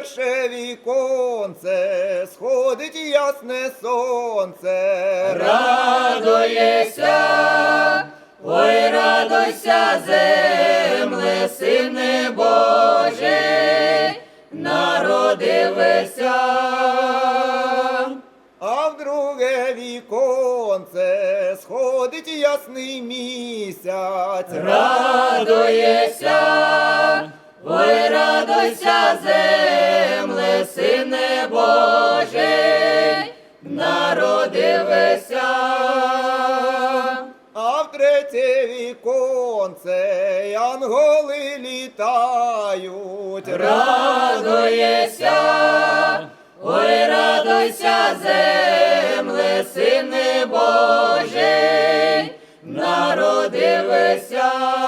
перше віконце, сходить ясне сонце. Радуєся, ой, радуйся, земле, сине Божий, народився. А в друге віконце сходить ясний місяць. Радуєся, радуйся, земле, сине Божий, народився. А в третє віконце янголи літають. Радуєся, ой, радуйся, земле, сине Божий, народився.